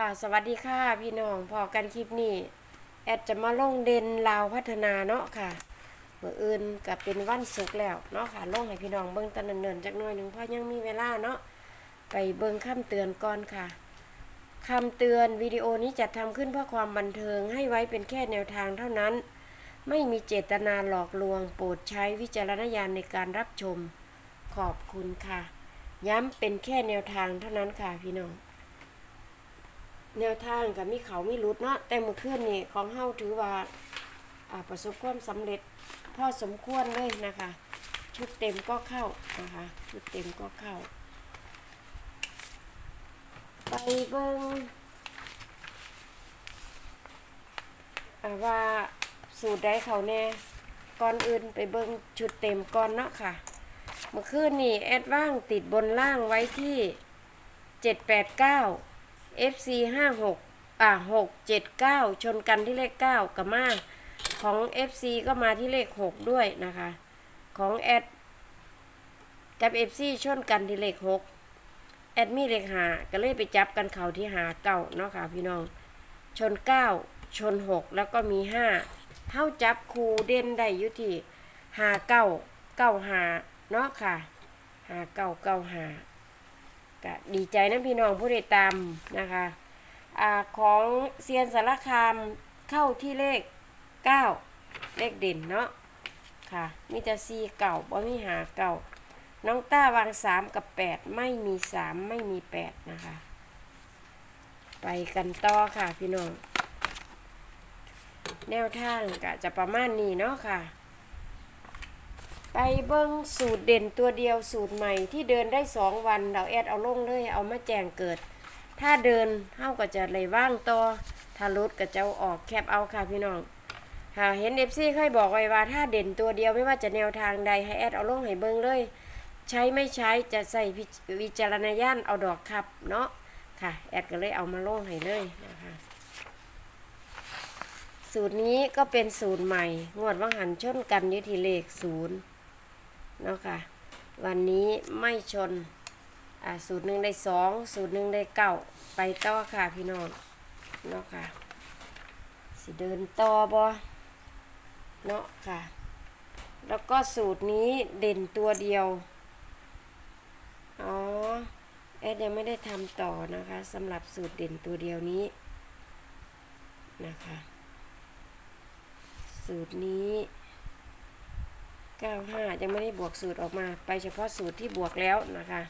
ค่ะสวัสดีค่ะพี่น้องพอกันคลิปนี้แอดจะมาลงเด่นลาวพัฒนาเนาะค่ะเมื่ออื่นกับเป็นวันศุกร์แล้วเนาะค่ะลงให้พี่น้องเบิ่งแตะเนินๆจักน่อยหนึ่งเพราะยังมีเวลาเนาะไปเบิ่งคำเตือนก่อนค่ะคำเตือนวิดีโอนี้จัดทำขึ้นเพื่อความบันเทิงให้ไว้เป็นแค่แนวทางเท่านั้น ไม่มีเจตนาหลอกลวง โปรดใช้วิจารณญาณในการรับชมขอบคุณค่ะ ย้ำเป็นแค่แนวทางเท่านั้นค่ะพี่น้อง แนวทางกับมีเขามีรุดเนาะแต่เมื่อคืนนี่ของเฮาถือว่าประสบความสำเร็จพอสมควรเลยนะคะ ชุดเต็มก็เข้านะคะชุดเต็มก็เข้า ไปเบิ่งอาว่าสูตรได้เขาแน่ก่อนอื่นไปเบิ่งชุดเต็มก่อนเนาะค่ะ เมื่อคืนนี่แอดว่างติดบนล่างไว้ที่789 FC 56อ่า679 ชนกันที่เลข 9กับมาของ FC ก็มาที่เลข 6 ด้วยนะคะ ของแอดกับ FC ชนกันที่เลข 6 แอดมีเลขหาก็เลยไปจับกันเข่าที่หาเก้าเนาะค่ะพี่น้อง ชน 9 ชน 6 แล้วก็มี 5เท่าจับคูเด่นได้อยู่ที่หาเก้าเก้าหาเนาะค่ะหาเก้าเก้าหา ก็ดีใจนะพี่น้องผู้ใดตามนะคะอาของเซียนสารคามเข้าที่เลข 9 เลขเด่นเนาะค่ะมีแต่ซีเก่าบ่มีหาเก่า น้องต้าวาง 3 กับ 8 ไม่มี 3 ไม่มี 8 นะคะ ไปกันต่อค่ะพี่น้อง แนวทางก็จะประมาณนี้เนาะค่ะ ไปเบิ้งสูตรเด่นตัวเดียวสูตรใหม่ที่เดินได้สองวันเราแอดเอาลงเลยเอามาแจงเกิด ถ้าเดินเท่าก็จะเลยว่างต่อถ้ารุดก็จะอาออกแคบเอาค่ะพี่น้องหาเห็นเอฟซีเคยบอกไว้ว่าถ้าเด่นตัวเดียวไม่ว่าจะแนวทางใดให้แอดเอาลงให้เบิ้งเลย ใช้ไม่ใช้จะใส่พิวิจารณญาณเอาดอกครับเนาะค่ะแอดก็เลยเอามาลงให้เลยนะคะสูตรนี้ก็เป็นสูตรใหม่ งวดว่างหันชนกันยุทีเลขศูนย์ เนาะค่ะ วันนี้ไม่ชน อ่าสูตรหนึ่งได้สองสูตรหนึ่งได้เก้าไปต่อค่ะพี่น้องเนาะค่ะ สิเดินต่อบอเนาะค่ะ แล้วก็สูตรนี้เด่นตัวเดียว อ๋อแอดยังไม่ได้ทำต่อนะคะสำหรับสูตรเด่นตัวเดียวนี้นะคะ สูตรนี้ 95 ยังไม่ได้บวกสูตรออกมา ไปเฉพาะสูตรที่บวกแล้วนะคะ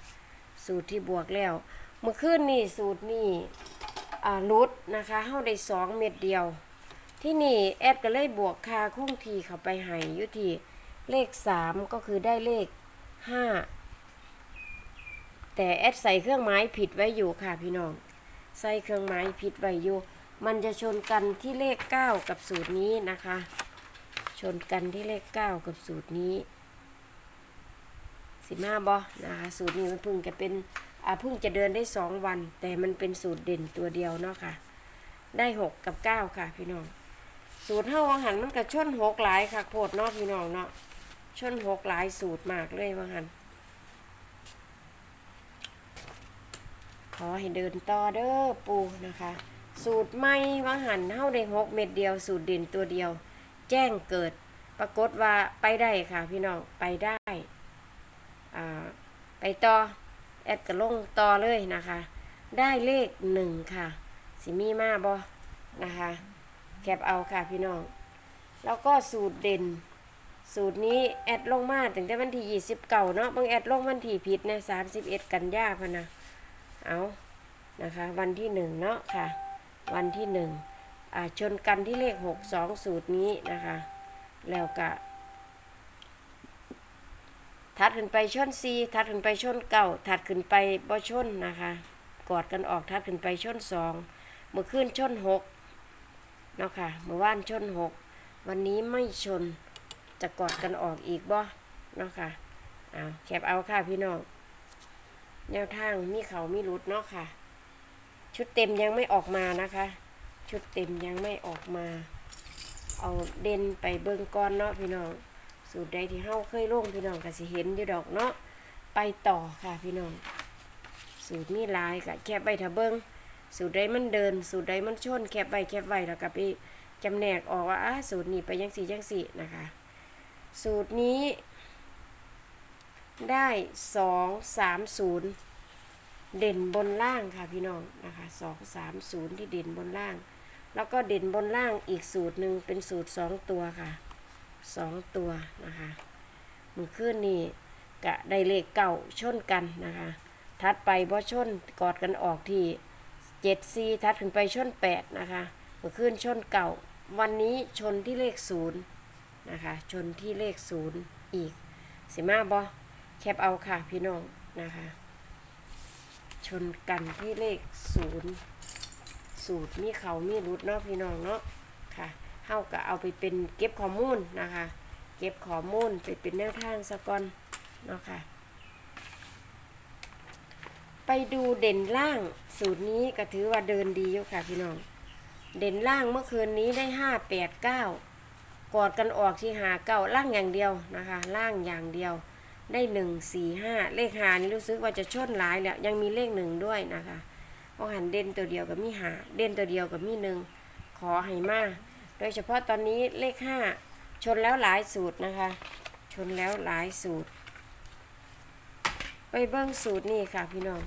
สูตรที่บวกแล้ว เมื่อคืนนี่สูตรนี่ลุดนะคะเฮาได้ 2 เม็ดเดียว ที่นี่แอดก็เลยบวกคาคงทีเข้าไปให้ยู่ที่เลข 3 ก็คือได้เลข 5 แต่แอดใส่เครื่องหมายผิดไว้อยู่ค่ะพี่น้อง ใส่เครื่องหมายผิดไว้อยู่ มันจะชนกันที่เลข 9 กับสูตรนี้นะคะ นกันที่เลข9กับสูตรนี้สิมาบอนะคะสูตรนี้มันพิ่งจะเป็นอ่าพิ่งจะเดินได้2วัน แต่มันเป็นสูตรเด่นตัวเดียวเนาะค่ะ ได้6กับ9ค่ะพี่น้อง สูตรเท่าวังหันมันก็ชนหกหลายค่ะโพดเนาะพี่น้องเนาะชนหกหลายสูตรมากเลยวังหันขอให้เดินต่อเด้อปูนะคะ สูตรไม่วังหันเท่าได้หกเม็ดเดียว สูตรเด่นตัวเดียว แจ้งเกิด ปรากฏว่าไปได้ค่ะพี่น้องไปได้อ่าไปต่อแอดกระลงต่อเลยนะคะ ได้เลขหนึ่งค่ะสิมีมาบอนะคะแคปเอาค่ะพี่น้อง แล้วก็สูตรเด่น สูตรนี้แอดลงมาถึงแต่วันที่ยี่สิบเก่าเนาะบางแอดลงวันที่ผิดในสามสิบเอ็ดกันยาพะนะเอานะคะ วันที่หนึ่งเนาะค่ะ วันที่หนึ่ง ชนกันที่เลขหกสองสูตรนี้นะคะ แล้วก็ถัดขึ้นไปชนซีถัดขึ้นไปชนเก่าถัดขึ้นไปบ่ชนนะคะ กอดกันออกถัดขึ้นไปชนสองเมื่อคืนชนหกเนาะค่ะเมื่อวานชนหกวันนี้ไม่ชนจะกอดกันออกอีกบ่เนาะค่ะเอาแคบเอาค่ะพี่น้องแนวทางมีเขามีรุดเนาะค่ะ ชุดเต็มยังไม่ออกมานะคะ ชุดเต็มยังไม่ออกมา เอาเด่นไปเบิ่งก่อนเนาะพี่น้อง สูตรใดที่เฮาเคยลงพี่น้องก็สิเห็นอยู่ดอกเนาะ ไปต่อค่ะพี่น้อง สูตรนี้ลายกะแค่ใบทะเบิงสูตรใดมันเดิน สูตรใดมันชน แคบไว้แคบไว้แล้วก็ไปจำแนกออกว่าอะสูตรนี้ไปยังสี่ยังสี่นะคะ สูตรนี้ ได้สองสามศูนย์เด่นบนล่างค่ะพี่น้องนะคะสองสามศูนย์ที่เด่นบนล่าง แล้วก็เด่นบนล่างอีกสูตรหนึ่งเป็นสูตรสองตัวค่ะสองตัวนะคะมือขึ้นนี่กะได้เลขเก่าชนกันนะคะ ทัดไปบ่ชนกอดกันออกที่เจ็ดซีทัดขึ้นไปชนแปดนะคะมือขึ้นชนเก่า วันนี้ชนที่เลขศูนย์นะคะ ชนที่เลขศูนย์อีกสิมาบอแคปเอาค่ะพี่น้องนะคะ ชนกันที่เลขศูนย์ สูตรมีเขามีรุดเนาะพี่น้องเนาะค่ะเฮาก็เอาไปเป็นเก็บข้อมูลนะคะ เก็บข้อมูลไปเป็นแนวทางสะก่อนเนาะค่ะ ไปดูเด่นล่างสูตรนี้ก็ถือว่าเดินดีอยู่ค่ะพี่น้อง เด่นล่างเมื่อคืนนี้ได้ห้าแปดเก้ากอดกันออกที่หาเก้าล่างอย่างเดียวนะคะ ล่างอย่างเดียวได้หนึ่งสี่ห้าเลขหานี่รู้สึกว่าจะชนหลายแล้วยังมีเลขหนึ่งด้วยนะคะ เพราหันเด่นตัวเดียวกับมีหาเด่นตัวเดียวกับมีหนึ่งขอให้มาโดยเฉพาะตอนนี้เลขห้าชนแล้วหลายสูตรนะคะ ชนแล้วหลายสูตร ไปเบิ้งสูตรนี่ค่ะพี่น้อง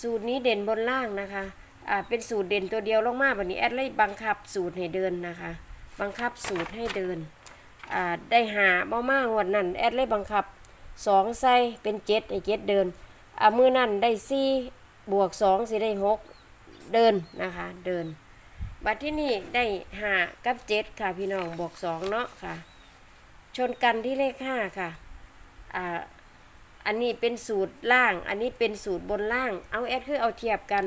สูตรนี้เด่นบนล่างนะคะอ่าเป็นสูตรเด่นตัวเดียวลงมาแบบนี้แอดเลยบังคับสูตรให้เดินนะคะ บังคับสูตรให้เดินอ่าได้หาบ่มากวันนั้นแอดเลยบังคับสองไส้เป็นเจ็ดไอ้เจ็ดเดินอ่ามือนั่นได้สี่ บวกสองสิได้หกเดินนะคะ เดิน บัดที่นี่ได้ห้ากับเจ็ดค่ะพี่น้องบวกสองเนาะค่ะ ชนกันที่เลขห้าค่ะอ่าอันนี้เป็นสูตรล่าง อันนี้เป็นสูตรบนล่าง เอาแอดคือเอาเทียบกัน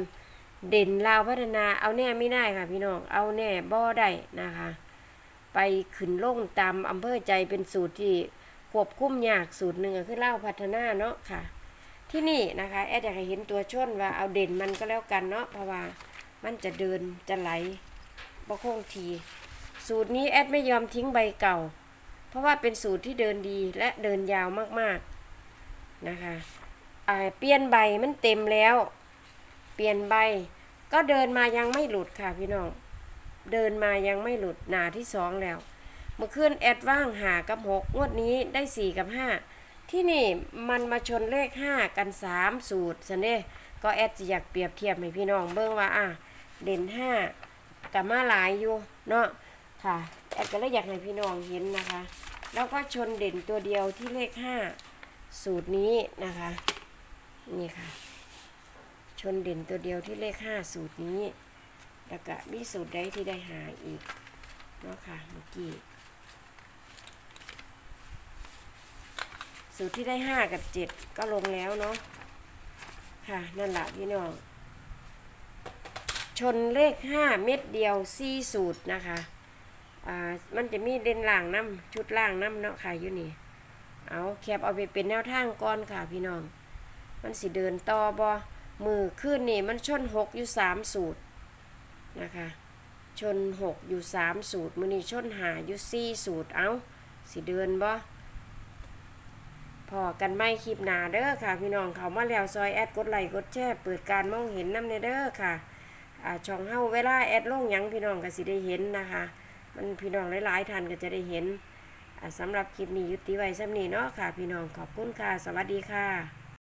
เด่นลาวพัฒนาเอาแน่ไม่ได้ค่ะพี่น้องเอาแน่บ่ได้นะคะ ไปขึ้นลงตามอำเภอใจเป็นสูตรที่ควบคุมยากสูตรหนึ่งก็คือเล่าวพัฒนาเนาะค่ะ ที่นี่นะคะแอดอยากให้เห็นตัวชนว่าเอาเด่นมันก็แล้วกันเนาะเพราะว่ามันจะเดินจะไหลบ่คงที สูตรนี้แอดไม่ยอมทิ้งใบเก่า เพราะว่าเป็นสูตรที่เดินดีและเดินยาวมากๆนะคะเปลี่ยนใบมันเต็มแล้ว เปลี่ยนใบ ก็เดินมายังไม่หลุดค่ะพี่น้องเดินมายังไม่หลุดหนาที่สองแล้ว เมื่อคืนแอดว่างหากับหกงวดนี้ได้สี่กับห้า ที่นี่มันมาชนเลขห้ากันสามสูตรสันเด้ก็แอดจะอยากเปรียบเทียบให้พี่น้องเบิ่งว่าอะเด่นห้ากับมาหลายอยู่เนาะค่ะแอดก็เลยอยากให้พี่น้องเห็นนะคะ แล้วก็ชนเด่นตัวเดียวที่เลขห้าสูตรนี้นะคะนี่ค่ะ ชนเด่นตัวเดียวที่เลขห้าสูตรนี้แล้วก็มีสูตรใดที่ได้หาอีกเนาะค่ะเมื่อกี้ สูตรที่ได้ห้ากับเจ็ดก็ลงแล้วเนาะค่ะ นั่นแหละพี่น้อง ชนเลขห้าเม็ดเดียวสี่สูตรนะคะอ่ามันจะมีเด่นล่างน้ำชุดล่างน้ำเนาะค่ะอยู่นี่ เอาแคบเอาไปเป็นแนวทางก่อนค่ะพี่น้อง มันสิเดินต่อบอมือขึ้นนี่มันชนหกอยู่สามสูตรนะคะ ชนหกอยู่สามสูตรมือนี่ชนหาอยู่สี่สูตรเอาสิเดินบอ พอกันไม่คลิปหนาเด้อค่ะ พี่น้องเขามาแล้วซอยแอดกดไลค์กดแชร์เปิดการมองเห็นน้ำในเด้อค่ะช่องเฮาเวลาแอดลงยังพี่น้องก็สิได้เห็นนะคะ มันพี่น้องหลายๆท่านก็จะได้เห็นสำหรับคลิปนี้ยุติไว้สำนีเนาะค่ะ พี่น้องขอบคุณค่ะ สวัสดีค่ะ